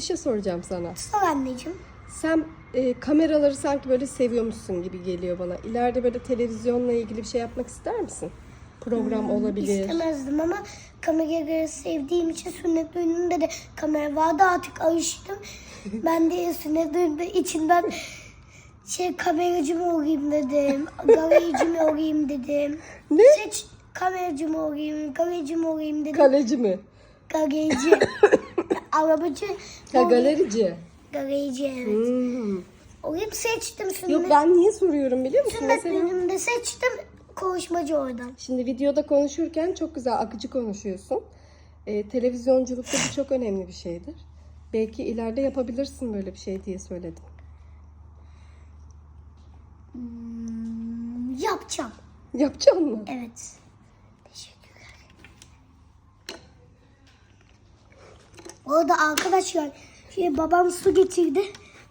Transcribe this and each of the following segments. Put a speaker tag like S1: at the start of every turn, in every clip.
S1: Bir şey soracağım sana.
S2: Sor anneciğim.
S1: Sen e, kameraları sanki böyle seviyormuşsun gibi geliyor bana. İleride böyle televizyonla ilgili bir şey yapmak ister misin? Program olabilir.
S2: İstemezdim ama kamerayı sevdiğim için sünnet düğününde de kamera vardı artık alıştım. ben de sünnet düğününde içinden şey kameracı mı olayım dedim. Garajcı mı olayım dedim.
S1: Ne?
S2: Seç kameracı mı olayım, garajcı mı olayım dedim.
S1: Kaleci mi?
S2: Garajcı. Arabacı. Olayım.
S1: galerici.
S2: Garajcı evet.
S1: Hmm.
S2: Olayım seçtim sünnet.
S1: Yok ben niye soruyorum biliyor musun?
S2: Sünnet
S1: Mesela
S2: düğününde seçtim. Konuşmacı oradan.
S1: şimdi videoda konuşurken çok güzel akıcı konuşuyorsun. E, televizyonculukta bu çok önemli bir şeydir. Belki ileride yapabilirsin böyle bir şey diye söyledim.
S2: Hmm, yapacağım.
S1: Yapacaksın mı?
S2: Evet. Bu arada arkadaşlar şey, babam su getirdi.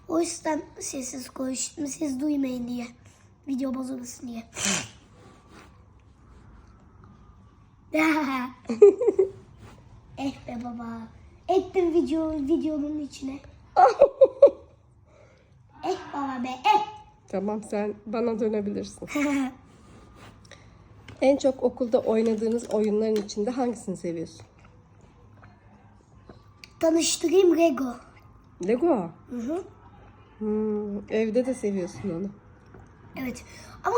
S2: O yüzden sessiz konuştum. Siz duymayın diye. Video bozulmasın diye. eh be baba. Ettim video, videonun içine. eh baba be eh.
S1: Tamam sen bana dönebilirsin. En çok okulda oynadığınız oyunların içinde hangisini seviyorsun?
S2: Tanıştırayım Lego.
S1: Lego.
S2: Hı hı.
S1: Hmm, evde de seviyorsun onu.
S2: Evet. Ama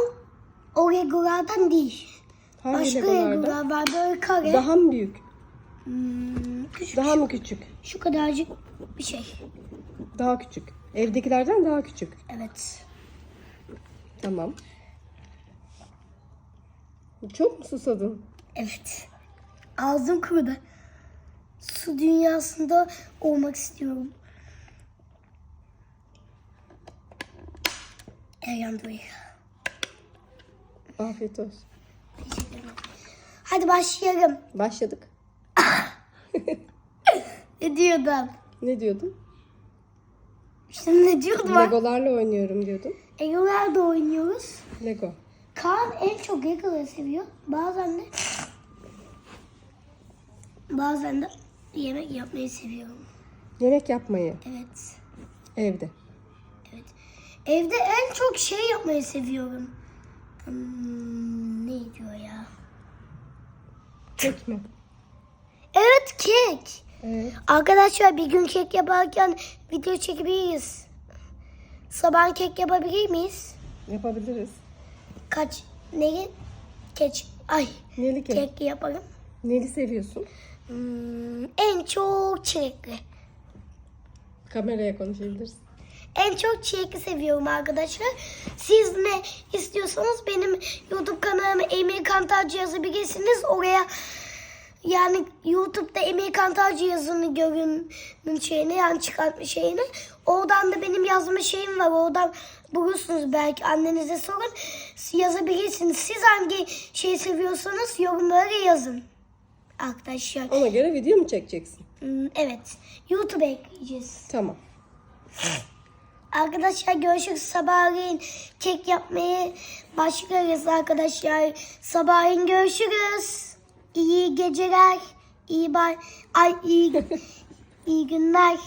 S2: o Legolardan değil.
S1: Hangi
S2: Başka? Legolar var böyle kare.
S1: Daha mı büyük?
S2: Hmm, küçük.
S1: Daha mı küçük?
S2: Şu kadarcık bir şey.
S1: Daha küçük. Evdekilerden daha küçük.
S2: Evet.
S1: Tamam. Çok mu susadın?
S2: Evet. Ağzım kurudu. Su dünyasında olmak istiyorum. Bey.
S1: Afiyet olsun.
S2: Teşekkür ederim. Hadi başlayalım.
S1: Başladık.
S2: Ne diyordum?
S1: Ne diyordun?
S2: İşte ne diyordum?
S1: Legolarla oynuyorum diyordun.
S2: Legolarda oynuyoruz.
S1: Lego.
S2: Kaan en çok Legoları seviyor. Bazen de bazen de yemek yapmayı seviyorum.
S1: Yemek yapmayı
S2: Evet.
S1: evde.
S2: Evet. Evde en çok şey yapmayı seviyorum. Hmm, ne diyor ya?
S1: Kek mi?
S2: Evet kek.
S1: Evet.
S2: Arkadaşlar bir gün kek yaparken video çekebiliriz. Sabah kek yapabilir miyiz?
S1: Yapabiliriz.
S2: Kaç? Ne? Keç. Ay.
S1: Neli kek?
S2: Kek yapalım.
S1: Neli seviyorsun?
S2: Hmm, en çok çilekli.
S1: Kameraya konuşabiliriz.
S2: En çok çilekli seviyorum arkadaşlar. Siz ne istiyorsanız benim YouTube kanalıma Emir Kantarcı yazabilirsiniz. Oraya yani YouTube'da Emir Kantarcı yazını görün şeyini yani çıkartma şeyini. Oradan da benim yazma şeyim var. Oradan bulursunuz belki annenize sorun. Yazabilirsiniz. Siz hangi şeyi seviyorsanız yorumlara yazın. Arkadaşlar.
S1: Ona göre video mu çekeceksin?
S2: Hmm, Evet. YouTube'a ekleyeceğiz.
S1: Tamam.
S2: Arkadaşlar görüşürüz. Sabahleyin kek yapmayı başlarız arkadaşlar. Sabahleyin görüşürüz. İyi geceler. İyi bay. Ay iyi iyi günler.